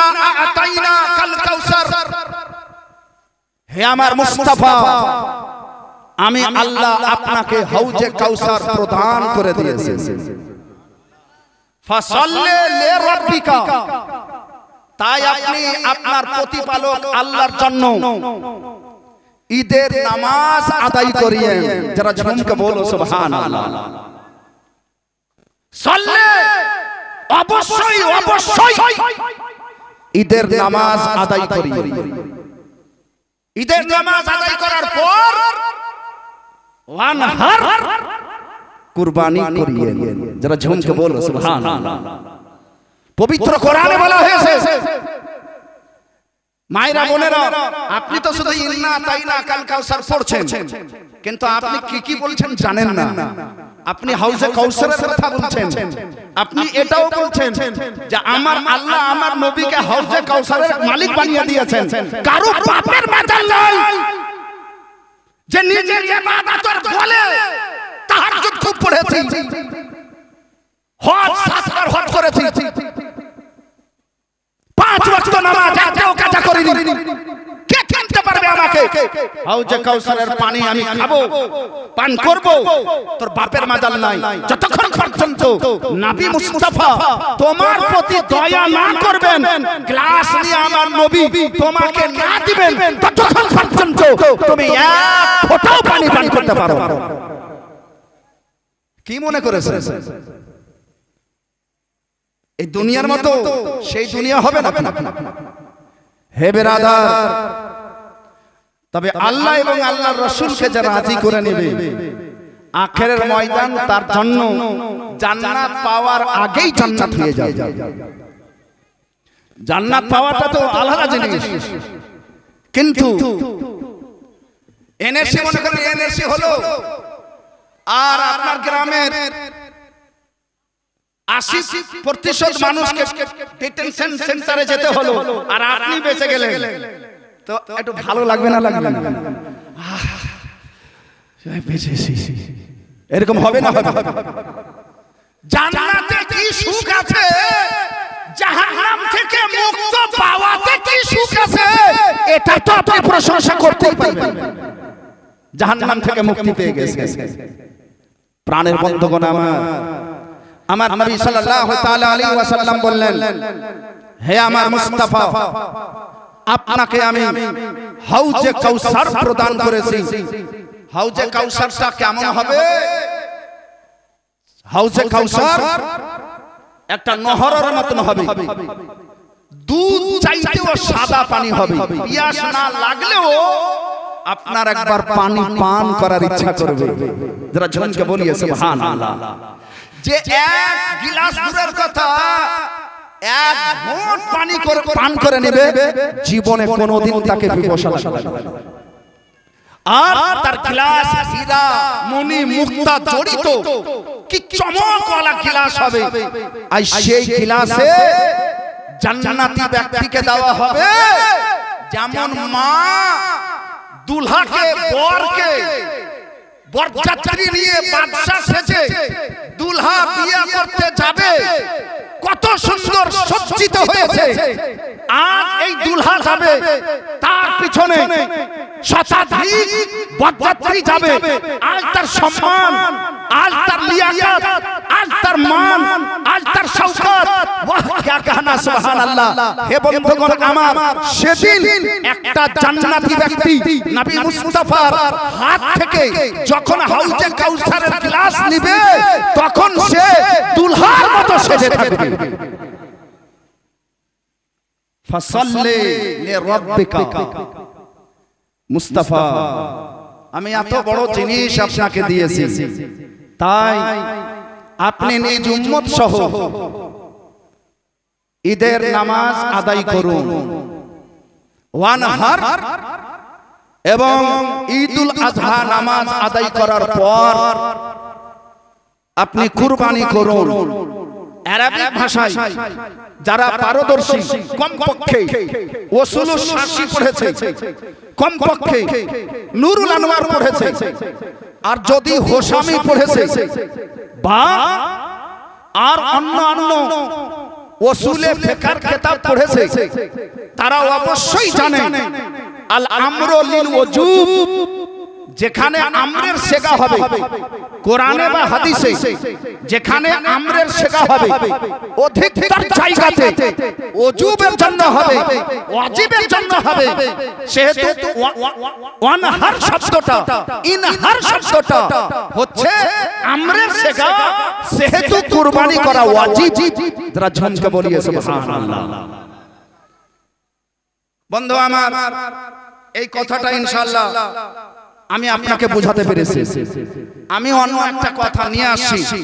ইন্না আতাইনা কাল কাউসার। হে আমার মুস্তাফা আমি আল্লাহ আপনাকে হাউজে কাউসার প্রদান করে দিয়েছি ফাসাল্লি তাই আপনি আপনার প্রতিপালক আল্লাহর জন্য ঈদের নামাজ আদায় করিয়ে যারা ঝুমকে বলো সুবহানাল্লাহ। সাল্লে! অবশ্যই! অবশ্যই! ঈদের নামাজ আদায় করি। ঈদের নামাজ আদায় করার পর কুরবানি করিয়ে যারা ঝুমকে বলো সুবহানাল্লাহ। পবিত্র কোরআনে বলা হয়েছে মায়েরা বোনেরা আপনি তো শুধু ইন্না তাই না কাল কাউসার পড়ছেন। কিন্তু আপনি কি কি বলছেন জানেন না। আপনি হাউসে কাউসারের কথা বলছেন। আপনি এটাও বলছেন যে আমার আল্লাহ আমার নবীকে হাউসে কাউসারের মালিক বানিয়ে দিয়েছেন। কারও বাপের মাথার নাই। যে নিজের ইবাদতের বলে তাহাজ্জুদ খুব পড়েছি। হজ সাতবার হজ করেছি। পাঁচ ওয়াক্ত নামাজ করিনি কে কিনতে পারবে আমাকে? হাউজে কাউসারের পানি আমি খাব পান করব তোর বাপের নাই। যতক্ষণ পর্যন্ত নবী মুস্তাফা তোমার প্রতি দয়া না করবেন গ্লাস নিয়ে আমার নবী তোমাকে না দিবেন ততক্ষণ পর্যন্ত তুমি এক ফোঁটাও পানি পান করতে পারো কি মনে করেছে? এই দুনিয়ার মতো সেই দুনিয়া হবে না হে বেরাদার তবে আল্লাহ এবং আল্লাহর রসুলকে যারা রাজি করে নেবে আখেরের ময়দান তার জন্য জান্নাত পাওয়ার আগেই জান্নাত হয়ে যাবে। জান্নাত পাওয়াটা তো আলাদা জিনিস। কিন্তু এনএসসি মনে করেন এনএসসি হলো আর আপনার গ্রামের আশি প্রতিশত মানুষকে ডিটেনশন সেন্টারে যেতে হলো আর আপনি বেঁচে গেলেন। তো একটু ভালো লাগবে না লাগবে না? বেঁচেছি এরকম হবে না? হবে? জান্নাতে কি সুখ আছে? জাহান্নাম থেকে মুক্ত পাওয়াতে কি সুখ আছে? এটা তো আপনি প্রশংসা করতেই পারবেন। জাহান্নাম থেকে মুক্তি পেয়ে গেছে প্রাণের বন্ধগণ আমার। আমার নবী সাল্লাল্লাহু তাআলা আলাইহি ওয়াসাল্লাম বললেন, হে আমার মুস্তাফা, আপনাকে আমি হাউজে কাউসার প্রদান করেছি। হাউজে কাউসারটা কেমন হবে? হাউজে কাউসার একটা নহরের মতন হবে। দুধ চাইতেও সাদা পানি হবে। পিয়াস না লাগলেও আপনার একবার পানি পান করার ইচ্ছা করবে। যারা ঝনকে বলিয়ে, সুবহানাল্লাহ। যে এক গিলাস দূরের কথা এক ঘট পানি করে পান করে নেবে জীবনে কোনোদিন তাকে পিপাসা লাগবে। আর তার গ্লাস হীরা মণি মুক্তা জড়িত। কি চমকওয়ালা গ্লাস হবে। আর সেই গ্লাসে জান্নাতি ব্যক্তিকে দেওয়া হবে। যেমন মা দুলহাকে বরকে বরযাত্রী নিয়ে বাদশা সেজে দুলহা বিয়ে করতে যাবে। কত সুন্দর সজ্জিত হয়েছে। আর এই দুলহা যাবে। তার পিছনে শতাধিক বরযাত্রী যাবে। আজ তার সম্মান আজ তার লিয়াকাত। তার মান আজ তার সংকট ওয়াহ সুবহানাল্লাহ। হে বন্ধুগণ আমার সেদিন একটা ব্যক্তি নবী মুস্তাফার হাত থেকে যখন হাউজে কাউসারের গ্লাস তখন সে দুলহার মতো সেজে থাকবে। মুস্তাফা আমি এত বড় জিনিস আপনাকে দিয়েছি। তাই আপনি নিজ উম্মত সহ ঈদের নামাজ আদায় করুন। ওয়ান হার এবং ঈদুল আজহা নামাজ আদায় করার পর আপনি কুরবানি করুন। আরবিক ভাষায় যারা পারদর্শী কমপক্ষে ওসুল শাসি পড়েছে কমপক্ষে নুরুল আনোয়ার পড়েছে। আর যদি হোসামি পড়েছে বা আর অন্য অন্য ওসুলে ফেকার কেতাব পড়েছে। তারা অবশ্যই জানে। আল আমরু লিল ওজুব যেখানে আমরের শেখা হবে। কোরআনে বা হাদিসে যেখানে আমরের শেখা হবে। অধিকতর জায়গাতে ওজুবের জন্য হবে। ওয়াজিবের জন্য হবে। সেহেতু ওয়ানহার শব্দটা ইনহার শব্দটা হচ্ছে আমরের শেখা। সেহেতু কুরবানি করা ওয়াজিব। যারা ঝমকে বলিয়ে সুবহানাল্লাহ। বন্ধু আমার এই কথাটা ইনশাআল্লাহ আমি আপনাকে বোঝাতে পেরেছি। আমি অন্য একটা কথা নিয়ে আসছি